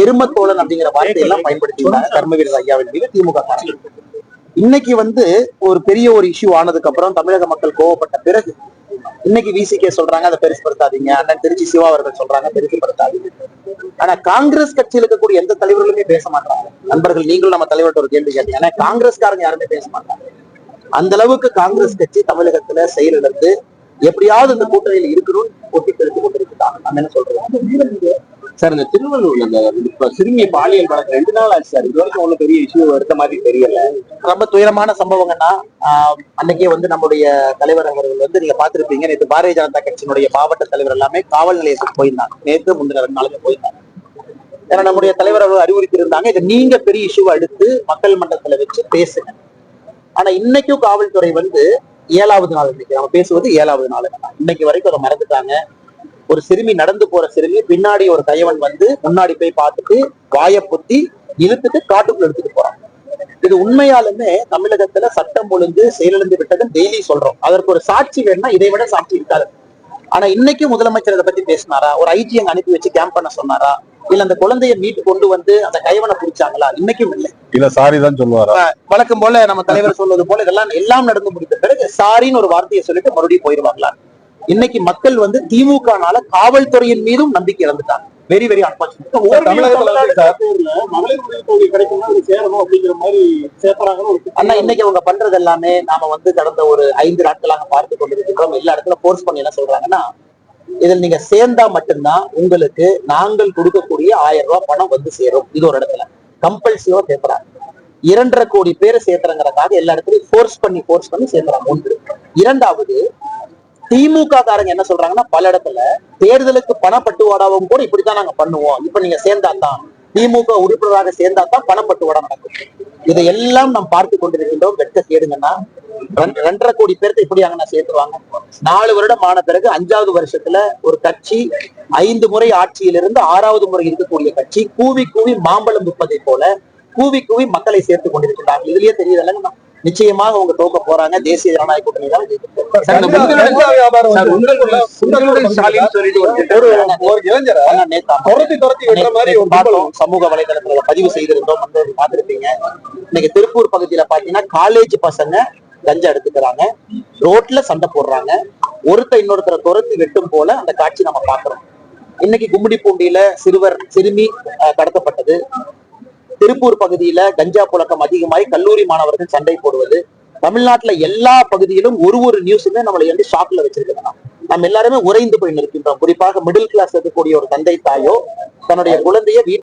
எருமத்தோழன் அப்படிங்கிற வார்த்தையை எல்லாம் பயன்படுத்தினாங்க கர்மவீரர் ஐயாவின் மீது திமுக. இன்னைக்கு வந்து ஒரு பெரிய ஒரு இஷ்யூ ஆனதுக்கு அப்புறம் தமிழக மக்கள் கோவப்பட்ட பிறகு இன்னைக்கு விசிகே சொல்றாங்க அதை பெருசுப்படுத்தாதீங்க அண்ணன் திருச்சி சிவா அவர்கள் சொல்றாங்க பெருசுப்படுத்தாதீங்க ஆனா காங்கிரஸ் கட்சியில் இருக்கக்கூடிய எந்த தலைவர்களுமே பேச மாட்டாங்க. நண்பர்கள் நீங்களும் நம்ம தலைவர்கிட்ட ஒரு கேள்வி கேட்டீங்க. ஆனா காங்கிரஸ்காரங்க யாருமே பேச மாட்டாங்க. அந்த அளவுக்கு காங்கிரஸ் கட்சி தமிழகத்துல செயலிழந்து எப்படியாவது இந்த கூட்டணியில் இருக்கணும்னு ஒட்டி தெரிந்து கொண்டிருக்கிறாங்க. நம்ம என்ன சொல்றோம்? சார் இந்த திருவள்ளூர்ல இந்த இப்ப சிறுமி பாலியல் வழக்கு ரெண்டு நாள் ஆச்சு சார். இது வரைக்கும் ஒன்றும் பெரிய இஷ்யூ எடுத்த மாதிரி தெரியல. ரொம்ப துயரமான சம்பவங்கள்னா ஆஹ், அன்னைக்கே வந்து நம்முடைய தலைவர் அவர்கள் வந்து நீங்க பார்த்திருப்பீங்க. நேற்று பாரதிய ஜனதா கட்சியினுடைய மாவட்ட தலைவர் எல்லாமே காவல் நிலையத்துக்கு போயிருந்தாங்க. நேற்று முந்தின ரெண்டு நாளுக்கு போயிருந்தாங்க. ஏன்னா நம்முடைய தலைவர் அவர்கள் அறிவுறுத்தியிருந்தாங்க. இதை நீங்க பெரிய இஷ்யூவை எடுத்து மக்கள் மன்றத்துல வச்சு பேசுங்க. ஆனா இன்னைக்கும் காவல்துறை வந்து ஏழாவது நாள் இன்னைக்கு. நம்ம பேசுவது ஏழாவது நாள் இன்னைக்கு வரைக்கும் அதை மறந்துட்டாங்க. ஒரு சிறுமி நடந்து போற சிறுமி பின்னாடி ஒரு கையவன் வந்து முன்னாடி போய் பார்த்துட்டு வாயை பொத்தி இழுத்துட்டு காட்டுக்குள்ள எடுத்துட்டு போறான். இது உண்மையாலுமே தமிழகத்துல சட்டம் ஒழுங்கு செயலிழந்து விட்டதுன்னு டெய்லி சொல்றோம். அதற்கு ஒரு சாட்சி வேணும்னா இதை விட சாட்சி இருக்காது. ஆனா இன்னைக்கும் முதலமைச்சர் இதை பத்தி பேசினாரா? ஒரு ஐடி அங்க அனுப்பி வச்சு கேம்ப் பண்ண சொன்னாரா? இல்ல அந்த குழந்தைய மீட்டு கொண்டு வந்து அந்த கைவனை பிடிச்சாங்களா? இன்னைக்கும் இல்லை. இல்ல சாரி தான் சொல்லுவாரா? வழக்கம் போல நம்ம தலைவர் சொல்வது போல இதெல்லாம் எல்லாம் நடந்து முடித்த பிறகு சாரின்னு ஒரு வார்த்தையை சொல்லிட்டு மறுபடியும் போயிருவாங்களா இன்னைக்கு மக்கள் வந்து திமுகனால காவல்துறையின் மீதும் நம்பிக்கை இழந்துட்டாங்க. வெரி வெரி அண்ணா இன்னைக்கு அவங்க பண்றது எல்லாமே நாம வந்து கடந்த ஒரு ஐந்து நாட்களாக பார்த்து கொண்டிருக்கிறோம் எல்லா இடத்துல போர்ஸ் பண்ணி என்ன சொல்றாங்கன்னா இதில் நீங்க சேர்ந்தா மட்டும்தான் உங்களுக்கு நாங்கள் கொடுக்கக்கூடிய ஆயிரம் ரூபாய் பணம் வந்து சேரும். இது ஒரு இடத்துல. கம்பல்சிவா சேர்க்கிறாங்க இரண்டரை கோடி பேரை சேர்த்துறங்கிறதுக்காக எல்லா இடத்துலயும் ஃபோர்ஸ் பண்ணி ஃபோர்ஸ் பண்ணி சேர்க்கிறாங்க. ஒன்று. இரண்டாவது திமுக காரங்க என்ன சொல்றாங்கன்னா பல இடத்துல தேர்தலுக்கு பணப்பட்டுவாடாவும் கூட இப்படித்தான் நாங்க பண்ணுவோம். இப்ப நீங்க சேர்ந்தா தான் திமுக உறுப்பினராக சேர்ந்தா தான் பணப்பட்டுவாடா நடக்கும். இதை எல்லாம் நாம் பார்த்து கொண்டிருக்கின்றோம். வெட்ட கேடுங்கன்னா ரெண்டரை கோடி பேர்த்த இப்படி அங்க சேர்த்துவாங்க நாலு வருடம் ஆன பிறகு அஞ்சாவது வருஷத்துல ஒரு கட்சி ஐந்து முறை ஆட்சியிலிருந்து ஆறாவது முறை இருக்கக்கூடிய கட்சி கூவி கூவி மாம்பழம் விற்பதை போல கூவி கூவி மக்களை சேர்த்து கொண்டிருக்கிறார்கள் இதுலயே தெரியுது நிச்சயமாக அவங்க தோக்க போறாங்க தேசிய ஜனநாயக கூட்டணி தான் சமூக வலைதளத்துல பதிவு செய்திருந்தோம் வந்து பார்த்திருப்பீங்க இன்னைக்கு திருப்பூர் பகுதியில பாத்தீங்கன்னா காலேஜ் பசங்க கஞ்சா எடுத்துக்கிறாங்க ரோட்ல சண்டை போடுறாங்க ஒருத்தர் இன்னொருத்தரை துரத்தி வெட்டும் போல அந்த காட்சி நம்ம பாக்குறோம் இன்னைக்கு கும்மிடிப்பூண்டியில சிறுவர் சிறுமி கடத்தப்பட்டது திருப்பூர் பகுதியில கஞ்சா புழக்கம் அதிகமாய் கல்லூரி மாணவர்கள் சண்டை போடுவது. தமிழ்நாட்டுல எல்லா பகுதியிலும் ஒரு ஒரு நியூஸுமே நம்மளை வந்து ஷாக்ல வச்சிருக்கிறோம் நம்ம எல்லாருமே உறைந்து போய் நிற்கின்றோம். குறிப்பாக மிடில் கிளாஸ் இருக்கக்கூடிய ஒரு தந்தை தாயோ தன்னுடைய குழந்தைய வீட்டு